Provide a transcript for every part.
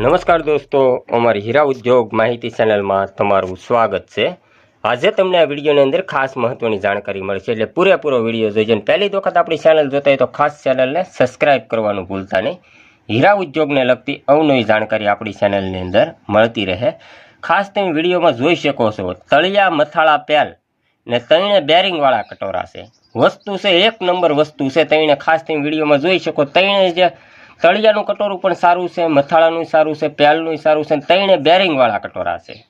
નમસ્કાર દોસ્તો, અમારી હીરા ઉદ્યોગ માહિતી ચેનલમાં તમારું સ્વાગત છે. આજે તમને આ વિડીયોની અંદર ખાસ મહત્વની જાણકારી મળશે. એટલે પૂરેપૂરો વીડિયો જોઈજો પહેલી વખત આપણી ચેનલ જોતા હોય તો ખાસ ચેનલને સબસ્ક્રાઇબ કરવાનું ભૂલતા નહીં. હીરા ઉદ્યોગને લગતી અવનવી જાણકારી આપણી ચેનલની અંદર મળતી રહે. ખાસ તમે વિડીયોમાં જોઈ શકો છો, તળિયા મથાળા પેલ ને ત્રણે બેરિંગવાળા કટોરા છે. વસ્તુ છે, એક નંબર વસ્તુ છે ત્રણે ખાસ તમે વિડીયોમાં જોઈ શકો ત્રણે જે તળિયાનું કટોરું પણ સારું છે, મથાળાનું સારું છે પેલનું સારું છે ત્રણે બેરિંગવાળા કટોરા છે.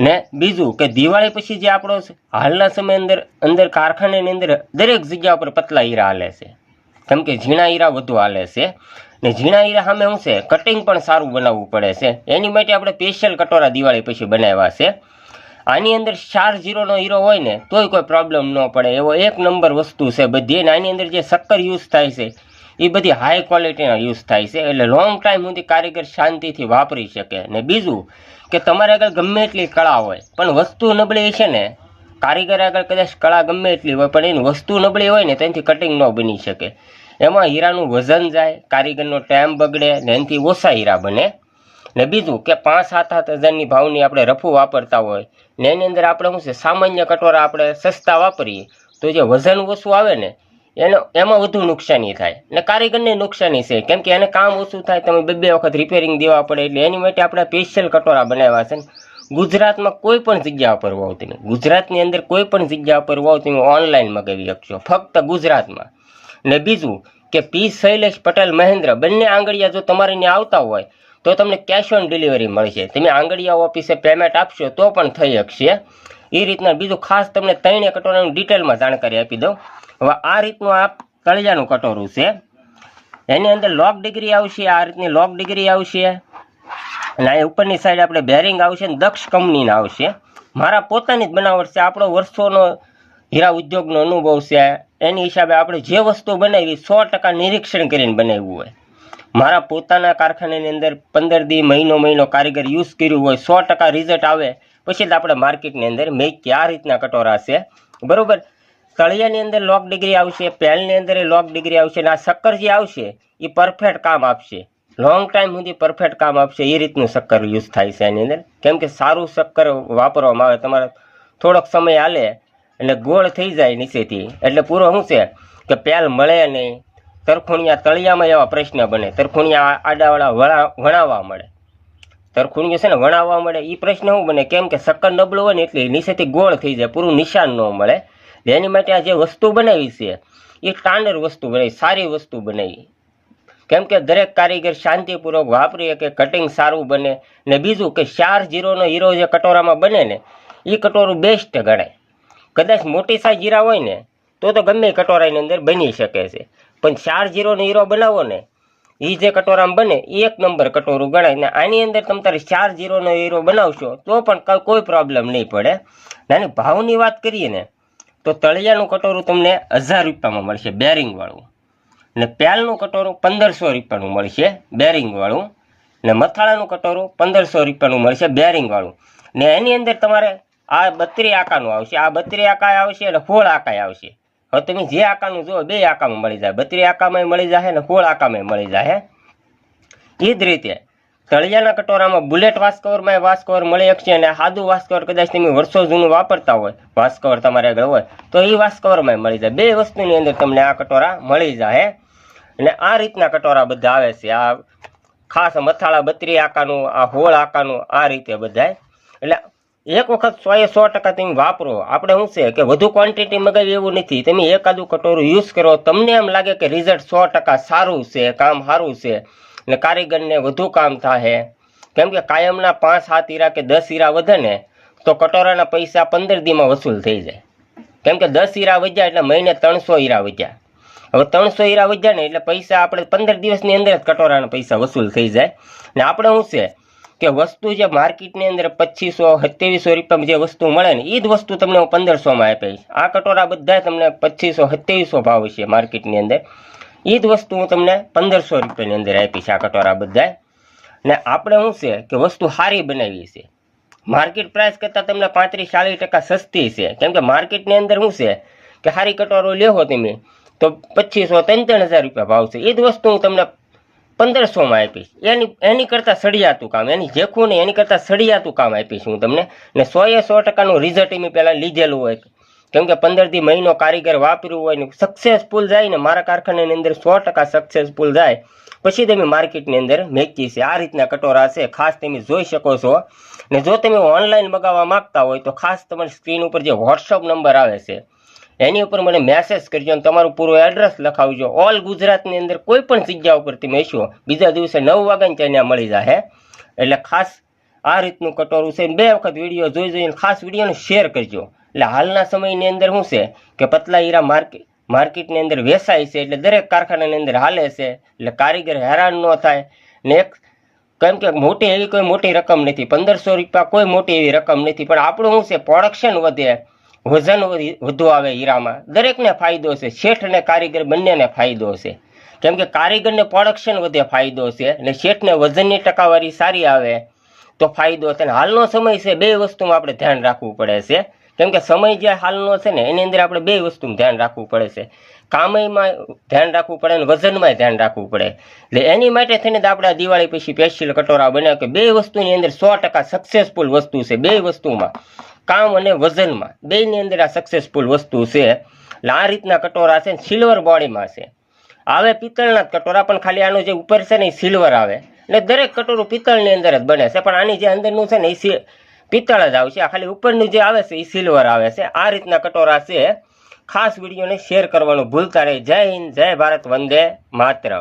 ને બીજું કે દિવાળી પછી જે આપણો હાલના સમય અંદર અંદર કારખાનાની અંદર દરેક જગ્યા ઉપર પતલા હીરા હાલે છે. કેમ કે ઝીણા હીરા વધુ હાલે છે. ને ઝીણા હીરા સામે શું છે? કટિંગ પણ સારું બનાવવું પડે છે. એની માટે આપણે સ્પેશિયલ કટોરા દિવાળી પછી બનાવ્યા છે. આની અંદર ચાર જીરોનો હીરો હોય ને, તોય કોઈ પ્રોબ્લેમ ન પડે. એવો એક નંબર વસ્તુ છે બધી. અને આની અંદર જે શક્કર યુઝ થાય છે એ બધી હાઈ ક્વોલિટીના યુઝ થાય છે. એટલે લોંગ ટાઈમ સુધી કારીગર શાંતિથી વાપરી શકે. ને બીજું કે તમારે આગળ ગમે એટલી કળા હોય, પણ વસ્તુ નબળી છે ને, કારીગર આગળ કદાચ કળા ગમે એટલી હોય, પણ એની વસ્તુ નબળી હોય ને તેનાથી કટિંગ ન બની શકે. એમાં હીરાનું વજન જાય, કારીગરનો ટાઈમ બગડે, ને એનાથી ઓછા હીરા બને. ને બીજું કે પાંચ, સાત સાત હજારની ભાવની આપણે રફું વાપરતા હોય, ને એની અંદર આપણે શું છે, સામાન્ય કટોરા આપણે સસ્તા વાપરીએ, તો જે વજન ઓછું આવે ને એને, એમાં વધુ નુકસાની થાય. અને કારીગરને નુકસાની છે. કેમ કે એને કામ ઓછું થાય, તમે બે બે વખત રિપેરિંગ દેવા પડે એટલે એની માટે આપણે સ્પેશિયલ કટોરા બનાવ્યા છે ગુજરાતમાં કોઈ પણ જગ્યા પર વાવ તમે. ગુજરાતની અંદર કોઈ પણ જગ્યા પર વાવ તમે ઓનલાઈન મગાવી શકશો. ફક્ત ગુજરાતમાં. ને બીજું કે પી શૈલેષ પટેલ મહેન્દ્ર, બંને આંગળીયા જો તમારે ત્યાં આવતા હોય, તો તમને કેશ ઓન ડિલિવરી મળશે. તમે આંગળીયા ઓફિસે પેમેન્ટ આપશો, તો પણ થઈ શકશે. એ રીતના બીજું ખાસ તમને ત્રણે કટોરાની ડિટેલમાં જાણકારી આપી દઉં. હવે આ રીતનું આ તળિયાનું કટોરું છે. એની અંદર લોક ડિગ્રી આવશે, આ રીતની લોક ડિગ્રી આવશે. અને એ ઉપરની સાઈડ આપણે બેરિંગ આવશે ને દક્ષ કંપનીના આવશે. મારા પોતાની જ બનાવટ છે, આપણો વર્ષોનો હીરા ઉદ્યોગનો અનુભવ છે. એની હિસાબે આપણે જે વસ્તુ બનાવી સો ટકા નિરીક્ષણ કરીને બનાવ્યું હોય. મારા પોતાના કારખાનાની અંદર પંદર દી મહિનો મહિનો કારીગર યુઝ કર્યું હોય, સો ટકા રિઝલ્ટ આવે, પછી જ આપણે માર્કેટની અંદર મેં આ રીતના કટોરા છે. બરોબર? તળિયાની અંદર લોક ડિગ્રી આવશે પેલની અંદર એ લોક ડિગ્રી આવશે અને આ શક્કર જે આવશે, એ પરફેક્ટ કામ આપશે. લોંગ ટાઈમ સુધી પરફેક્ટ કામ આપશે, એ રીતનું શક્કર યુઝ થાય છે એની અંદર. કેમ કે સારું શક્કર વાપરવામાં આવે, તમારે થોડોક સમય હાલે એટલે ગોળ થઈ જાય નીચેથી. એટલે પૂરો શું છે કે પેલ મળે નહીં. તરખુણિયા તળિયામાં એવા પ્રશ્ન બને. તરખુણિયા આડાવાળા વણા વણાવવા મળે. તરખુણિયું છે ને વણાવવા મળે એ પ્રશ્ન શું બને? કેમ કે શક્કર નબળું હોય ને એટલે નીચેથી ગોળ થઈ જાય, પૂરું નિશાન ન મળે. એની માટે આ જે વસ્તુ બનાવી છે, એ સ્ટાન્ડર્ડ વસ્તુ બનાવી, સારી વસ્તુ બનાવી. કેમ કે દરેક કારીગર શાંતિપૂર્વક વાપરી કે કટિંગ સારું બને ને બીજું કે ચાર જીરોનો હીરો જે કટોરામાં બને ને એ કટોરું બેસ્ટ ગણાય. કદાચ મોટી સાઈઝ જીરા હોય ને, તો તો ગમે કટોરાની અંદર બની શકે છે. પણ ચાર જીરોનો હીરો બનાવો ને એ જે કટોરામાં બને એ એક નંબર કટોરું ગણાય. ને આની અંદર તમે તારે ચાર જીરોનો હીરો બનાવશો, તો પણ કોઈ પ્રોબ્લેમ નહીં પડે. નાની ભાવની વાત કરીએ ને તો તળિયાનું કટોરું તમને હજાર રૂપિયામાં મળશે બેરિંગવાળું. ને પેલનું કટોરું પંદરસો રૂપિયાનું મળશે બેરિંગવાળું. ને મથાળાનું કટોરું પંદરસો રૂપિયાનું મળશે બેરિંગવાળું. ને એની અંદર તમારે આ બત્રી આકાનું આવશે. આ બત્રી આકા આવશે અને ફોળ આકાય આવશે. હવે તમે જે આકાનું જુઓ, બે આકામાં મળી જાય. બત્રી આકામાં મળી જાય ને ફોળ આકામાં મળી જાય એ જ રીતે તળિયાના કટોરામાં બુલેટ વાસ્કવરમાં વાસ્કવર વાસ કવર મળી શકશે અને સાદું વાસ્કવર કદાચ તમે વર્ષો જૂનું વાપરતા હોય, વાસ્કવર તમારે આગળ હોય, તો એ વાસ્કવરમાં મળી જાય. બે વસ્તુની અંદર તમને આ કટોરા મળી જાય. અને આ રીતના કટોરા બધા આવે છે. આ ખાસ મથાળા, બત્રી આકાનું આ હોળ આકાનું આ રીતે બધાય. એટલે એક વખત સો એ સો ટકા તમે વાપરો. આપણે શું છે કે વધુ ક્વોન્ટિટી મગાવી એવું નથી. તમે એકાદું કટોરું યુઝ કરો, તમને એમ લાગે કે રિઝલ્ટ સો ટકા સારું છે, કામ સારું છે. ને કારીગરને વધુ કામ થાય કેમ કે કાયમના પાંચ સાત હીરા કે દસ હીરા વધે ને, તો કટોરાના પૈસા પંદર દીમાં વસૂલ થઈ જાય. કેમ કે દસ હીરા વધ્યા એટલે મહિને ત્રણસો હીરા વધ્યા. હવે ત્રણસો હીરા વધ્યા ને એટલે પૈસા આપણે પંદર દિવસની અંદર જ કટોરાના પૈસા વસૂલ થઈ જાય. ને આપણે શું છે કે વસ્તુ જે માર્કેટની અંદર પચીસો, સત્યાવીસો રૂપિયામાં જે વસ્તુ મળે ને એ જ વસ્તુ તમને હું પંદરસોમાં આપીશ. આ કટોરા બધા તમને પચીસો, સત્યાવીસો ભાવ છે માર્કેટની અંદર. એ જ વસ્તુ હું તમને પંદરસો રૂપિયાની અંદર આપીશ આ કટોરા બધા ને આપણે શું છે કે વસ્તુ સારી બનાવી છે. માર્કેટ પ્રાઇસ કરતાં તમને પાંત્રીસ, ચાલીસ ટકા સસ્તી છે. કેમ કે માર્કેટની અંદર શું છે કે સારી કટોરો લેવો તમે, તો પચીસો ત્રણ હજાર રૂપિયા ભાવ છે. એ જ વસ્તુ હું તમને પંદરસોમાં આપીશ. એની એની કરતાં સળિયાતું કામ, એની જેખું નહીં, એની કરતાં સળિયાતું કામ આપીશ હું તમને. ને સોએ સો ટકાનું રિઝલ્ટ મેં પહેલાં લીધેલું હોય. કેમ કે પંદરથી મહિનો કારીગર વાપર્યું હોય ને સક્સેસફુલ જાય ને મારા કારખાનાની અંદર સો ટકા સક્સેસફુલ જાય, પછી તમે માર્કેટની અંદર મેચી છે. આ રીતના કટોરા છે. ખાસ તમે જોઈ શકો છો. ને જો તમે ઓનલાઈન મગાવવા માંગતા હોય તો ખાસ તમારી સ્ક્રીન ઉપર જે વોટ્સઅપ નંબર આવે છે, એની ઉપર મને મેસેજ કરજો અને તમારું પૂરું એડ્રેસ લખાવજો. ઓલ ગુજરાતની અંદર કોઈ પણ જગ્યા ઉપર તમે હશો, બીજા દિવસે નવ વાગ્યાને ત્યાં મળી જાય એટલે ખાસ આ રીતનું કટોરું છે. બે વખત વીડિયો જોઈ જોઈને ખાસ વિડીયોને શેર કરજો. એટલે હાલના સમયની અંદર શું છે કે પતલા હીરા માર્કેટ માર્કેટની અંદર વેચાય છે એટલે દરેક કારખાનાની અંદર હાલે છે એટલે કારીગર હેરાન ન થાય. ને એક, કેમ કે મોટી એવી કોઈ મોટી રકમ નથી. પંદરસો રૂપિયા કોઈ મોટી એવી રકમ નથી. પણ આપણું શું છે, પ્રોડક્શન વધે, વજન વધી- વધુ આવે હીરામાં. દરેકને ફાયદો છે. શેઠ અને કારીગર બંનેને ફાયદો છે. કેમ કે કારીગરને પ્રોડક્શન વધે, ફાયદો છે. અને શેઠને વજનની ટકાવારી સારી આવે, તો ફાયદો છે. અને હાલનો સમય છે, બે વસ્તુમાં આપણે ધ્યાન રાખવું પડે છે. કેમ કે સમય જે હાલનો છે ને, એની અંદર આપણે બે વસ્તુનું ધ્યાન રાખવું પડે છે. કામયમાં ધ્યાન રાખવું પડે અને વજનમાં ધ્યાન રાખવું પડે. એટલે એની માટે થઈને આપણે દિવાળી પછી સ્પેશિયલ કટોરા બનાવ્યા કે બે વસ્તુની અંદર સો ટકા સક્સેસફુલ વસ્તુ છે, બે વસ્તુમાં. કામ અને વજનમાં. બેની અંદર આ સક્સેસફુલ વસ્તુ છે. એટલે આ રીતના કટોરા છે સિલ્વર બોડીમાં છે. આવે પિત્તળના જ કટોરા, પણ ખાલી આનો જે ઉપર છે ને, એ સિલ્વર આવે. એટલે દરેક કટોરું પિત્તળની અંદર જ બને છે. પણ આની જે અંદરનું છે ને, એ પિત્તળ જ આવશે. આ ખાલી ઉપરનું જે આવે છે, એ સિલ્વર આવે છે. આ રીતના કટોરા છે. ખાસ વિડીયોને શેર કરવાનું ભૂલતા રહી જય હિન્દ, જય ભારત, વંદે માતરમ.